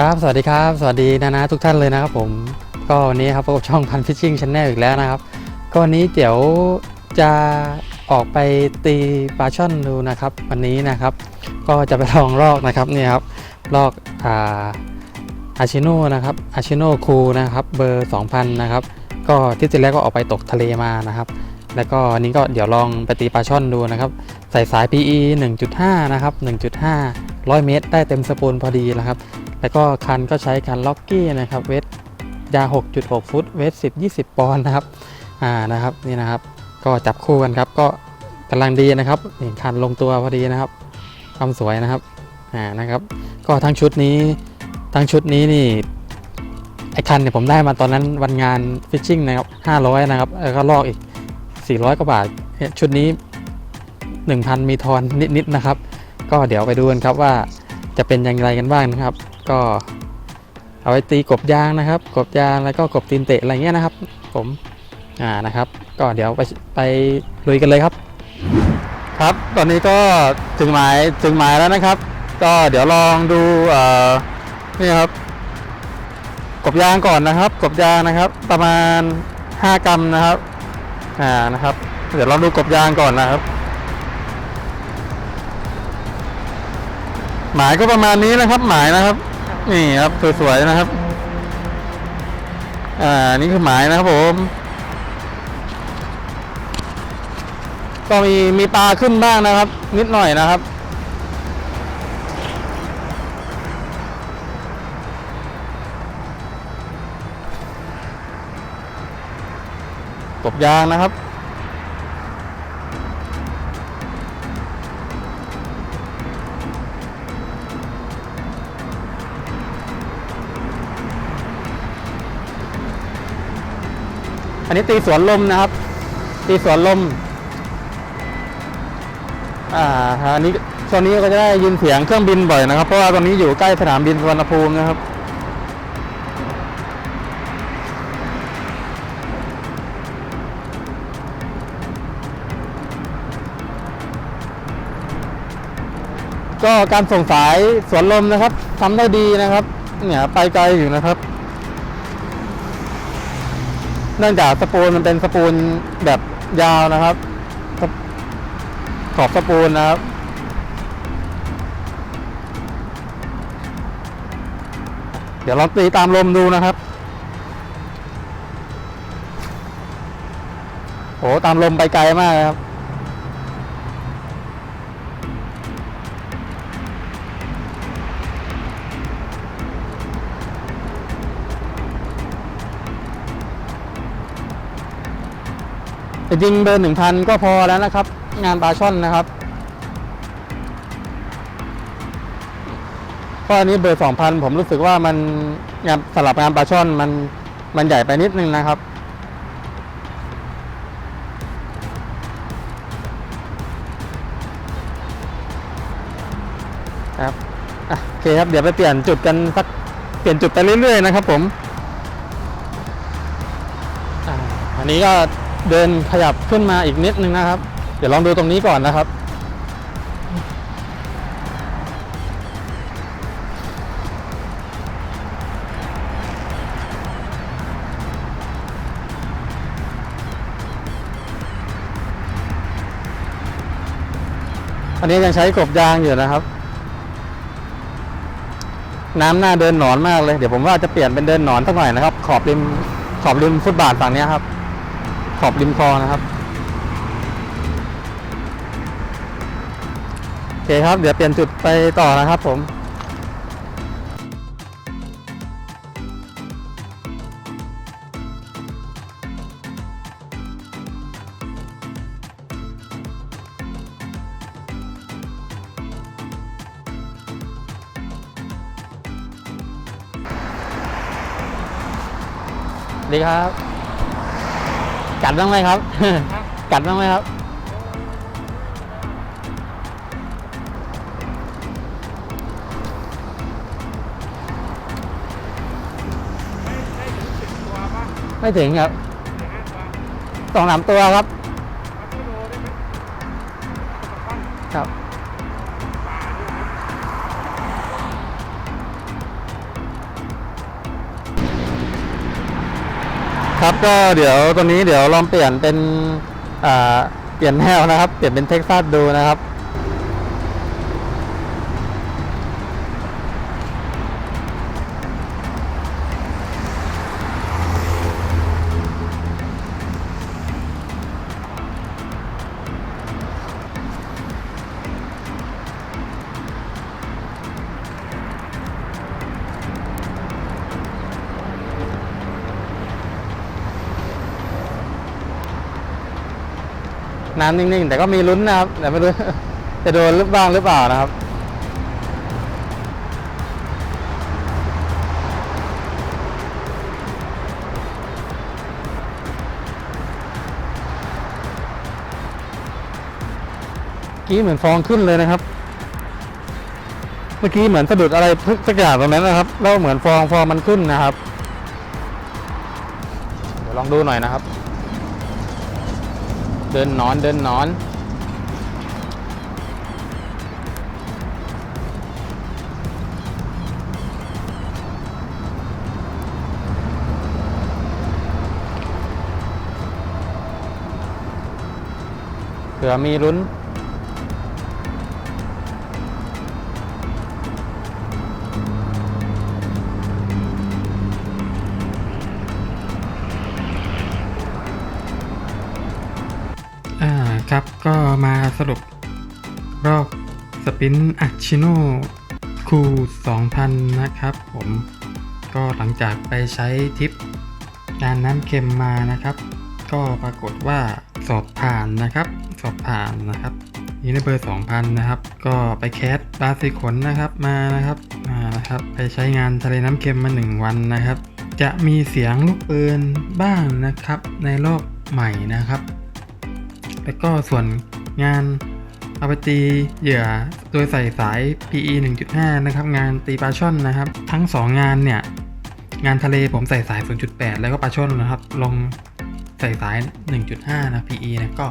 ครับ สวัสดีครับ สวัสดีนะนะทุกท่านเลยนะครับผม ก็วันนี้ครับพบกับช่องพันฟิชชิ่งช n แนลอีกแล้วนะครับ ก็วันนี้เดี๋ยวจะออกไปตีปลาช่อนดูนะครับ วันนี้นะครับ ก็จะไปลองลอกนะครับนี่ครับลอกอ่าอาชิโนนะครับอาชิโนคูนะครับเบอร์ 2000 นะครับ ก็ที่จริงแล้วก็ออกไปตกทะเลมานะครับ แล้วก็อันนี้ก็เดี๋ยวลองไปตีปลาช่อนดูนะครับ ใส่สาย PE 1.5 นะครับ 1.5 100 เมตร ได้เต็มสปูลพอดีนะครับ แล้วก็คันก็ใช้คันล็อกกี้นะครับเวทยา 6.6 ฟุต เวท 10 20 ปอนด์นะครับ อ่า นะครับ นี่นะครับ ก็จับคู่กันครับ ก็กำลังดีนะครับนี่คันลงตัวพอดีนะครับความสวยนะครับ อ่า นะครับ ก็ทั้งชุดนี้ ทั้งชุดนี้นี่ไอคันเนี่ยผมได้มาตอนนั้นวันงานฟิชชิ่งนะครับ500 นะครับ แล้วก็ลอกอีก 400 กว่าบาท ชุดนี้ 1,000 มีทอนนิดๆนะครับ ก็เดี๋ยวไปดูกันครับว่าจะเป็นอย่างไรกันบ้างนะครับ ก็เอาไว้ตีกบยางนะครับ กบยางแล้วก็กบตีนเตะอะไรเงี้ยนะครับ ผมอ่านะครับ ก็เดี๋ยวไปไปลุยกันเลยครับ ครับ ตอนนี้ก็ถึงหมายถึงหมายแล้วนะครับ ก็เดี๋ยวลองดูเอ่อนี่ครับ กบยางก่อนนะครับ กบยางนะครับ ประมาณ 5 กรัมนะครับอ่านะครับ เดี๋ยวลองดูกบยางก่อนนะครับ หมายก็ประมาณนี้นะครับ หมายนะครับ นี่ครับสวยๆนะครับ อ่านี่คือหมายนะครับผม ก็มีมีปลาขึ้นบ้างนะครับ นิดหน่อยนะครับกบยางนะครับ อันนี้ตีสวนลมนะครับ ตีสวนลม อ่าอันนี้ช่วงนี้ก็จะได้ยินเสียงเครื่องบินบ่อยนะครับ เพราะว่าตอนนี้อยู่ใกล้สนามบินสุวรรณภูมินะครับก็การส่งสายสวนลมนะครับทำได้ดีนะครับ เนี่ยไปไกลอยู่นะครับ เนื่องจากสปูลมันเป็นสปูลแบบยาวนะครับ ขอบสปูลนะครับ เดี๋ยวลองตีตามลมดูนะครับโหตามลมไปไกลมากครับ จริงเบอร์หนึ่งพันก็พอแล้วนะครับ งานปลาช่อนนะครับเพราะอันนี้เบอร์สองพันผมรู้สึกว่ามันงานสลับงานปลาช่อนมันมันใหญ่ไปนิดนึงนะครับครับโอเคครับ เดี๋ยวไปเปลี่ยนจุดกันสักเปลี่ยนจุดไปเรื่อยๆนะครับผม อันนี้ก็ เดินขยับขึ้นมาอีกนิดนึงนะครับ เดี๋ยวลองดูตรงนี้ก่อนนะครับ อันนี้ยังใช้กบยางอยู่นะครับ น้ำหน้าเดินหนอนมากเลย เดี๋ยวผมว่าจะเปลี่ยนเป็นเดินหนอนสักหน่อยนะครับ ขอบริมขอบริมฟุตบาทฝั่งนี้ครับ ขอบริมคลองนะครับโอเคครับ เดี๋ยวเปลี่ยนจุดไปต่อนะครับผมดีครับ กัดบ้างไหมครับ กัดบ้างไหมครับ ไม่ถึงครับสองสามตัวครับ ครับก็เดี๋ยวตัวนี้เดี๋ยวลองเปลี่ยนเป็นเปลี่ยนแนวนะครับ เปลี่ยนเป็นเท็กซัสดูนะครับ น้ำนิ่งๆ แต่ก็มีลุ้นนะครับ แต่ไม่รู้ จะโดนหรือบ้างหรือเปล่านะครับ กี้เหมือนฟองขึ้นเลยนะครับ เมื่อกี้เหมือนสะดุดอะไรพึกสักอย่างตรงนั้นนะครับแล้วเหมือนฟองฟองมันขึ้นนะครับ เดี๋ยวลองดูหน่อยนะครับ ดินนอนเดินนอนเผื่อมีลุ้น ครับก็มาสรุปรอบสปินอัชิโนคู2000 นะครับผมก็หลังจากไปใช้ทิปงานน้ำเค็มมานะครับ ก็ปรากฏว่าสอบผ่านนะครับ สอบผ่านนะครับนี่ในเบอร์ 2000 นะครับ ก็ไปแคสบาสิขนนะครับมานะครับมานะครับ ไปใช้งานทะเลน้ำเค็มมา 1 วันนะครับ จะมีเสียงลูกปืนบ้างนะครับในรอบใหม่นะครับ แล้วก็ส่วนงานเอาไปตีเหยื่อโดยใส่สาย PE 1.5 นะครับ งานตีปลาช่อนนะครับ ทั้ง 2 งานเนี่ย งานทะเลผมใส่สาย 0.8 แล้วก็ปลาช่อนนะครับ ลงใส่สาย 1.5 นะ PE นะก็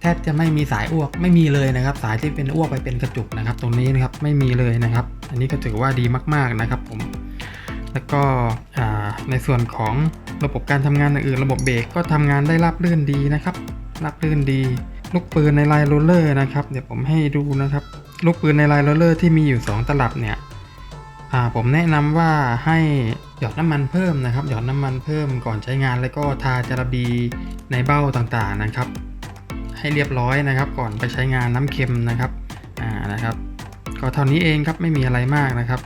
แทบจะไม่มีสายอ้วกไม่มีเลยนะครับ สายที่เป็นอ้วกไปเป็นกระจุกนะครับ ตรงนี้นะครับไม่มีเลยนะครับ อันนี้ก็ถือว่าดีมากๆนะครับผม แล้วก็ในส่วนของระบบการทำงานอื่นระบบเบรกก็ทำงานได้ราบรื่นดีนะครับรับรื่นดี ลูกปืนในลายโรลเลอร์นะครับเดี๋ยวผมให้ดูนะครับ ลูกปืนในลายโรลเลอร์ที่มีอยู่ 2 ตลับเนี่ยผมแนะนำว่าให้หยอดน้ำมันเพิ่มนะครับ หยอดน้ำมันเพิ่มก่อนใช้งานแล้วก็ทาจาระบีในเบ้าต่างๆนะครับ ให้เรียบร้อยนะครับ ก่อนไปใช้งานน้ำเค็มนะครับอ่านะครับ ก็เท่านี้เองครับไม่มีอะไรมากนะครับ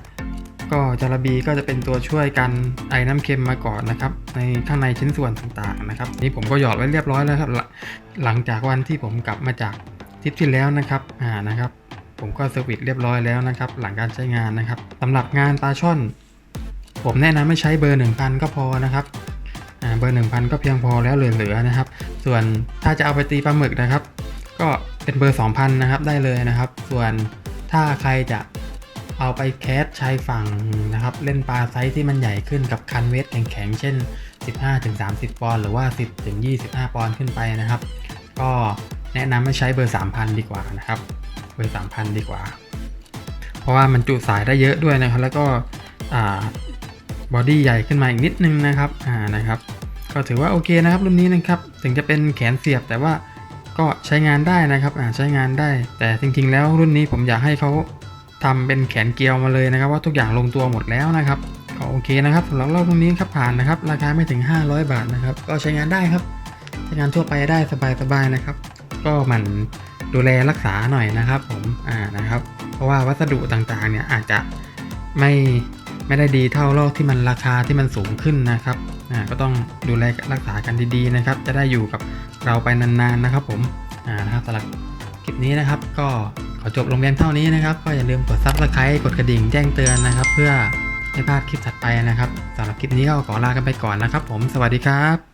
ก็จาระบีก็จะเป็นตัวช่วยกันไอ้น้ำเค็มมาก่อนนะครับ ในข้างในชิ้นส่วนต่างๆนะครับนี่ผมก็หยอดไว้เรียบร้อยแล้วครับ หลังจากวันที่ผมกลับมาจากทริปที่แล้วนะครับอ่านะครับ ผมก็เซอร์วิสเรียบร้อยแล้วนะครับ หลังการใช้งานนะครับสำหรับงานปลาช่อน ผมแนะนำให้ใช้เบอร์ 1000 ก็พอนะครับอ่าเบอร์ 1000 ก็เพียงพอแล้วเหลือๆนะครับ ส่วนถ้าจะเอาไปตีปลาหมึกนะครับ ก็เป็นเบอร์ 2000 นะครับได้เลยนะครับ ส่วนถ้าใครจะ เอาไปแคสชายฝั่งนะครับ เล่นปลาไซส์ที่มันใหญ่ขึ้นกับคันเวทแข็งๆ เช่น 15-30 ปอนด์หรือว่า 10-25 ปอนด์ขึ้นไปนะครับ ก็แนะนำให้ใช้เบอร์ 3,000 ดีกว่านะครับ เบอร์ 3,000 ดีกว่า เพราะว่ามันจุสายได้เยอะด้วยนะครับ แล้วก็บอดี้ใหญ่ขึ้นมาอีกนิดนึงนะครับอ่านะครับก็ถือว่าโอเคนะครับรุ่นนี้นะครับถึงจะเป็นแขนเสียบแต่ว่าก็ใช้งานได้นะครับอ่าใช้งานได้ แต่จริงๆ แล้วรุ่นนี้ผมอยากให้เขา ทำเป็นแขนเกลียวมาเลยนะครับว่าทุกอย่างลงตัวหมดแล้วนะครับก็โอเคนะครับสำหรับรอบตรงนี้ครับผ่านนะครับ ราคาไม่ถึง 500 บาทนะครับ ก็ใช้งานได้ครับ ใช้งานทั่วไปได้สบายๆนะครับ ก็หมันดูแลรักษาหน่อยนะครับผมอ่านะครับ เพราะว่าวัสดุต่างๆเนี่ยอาจจะไม่ไม่ได้ดีเท่ารอบที่มันราคาที่มันสูงขึ้นนะครับอ่าก็ต้องดูแลรักษากันดีๆนะครับ จะได้อยู่กับเราไปนานๆนะครับ ผมอ่านะครับสำหรับ ลิปนี้นะครับก็ขอจบลงเพียงเท่านี้นะครับ ก็อย่าลืมกด subscribe กดกระดิ่งแจ้งเตือนนะครับ เพื่อไม่พลาดคลิปถัดไปนะครับสำหรับคลิปนี้ก็ขอลากันไปก่อนนะครับ ผมสวัสดีครับ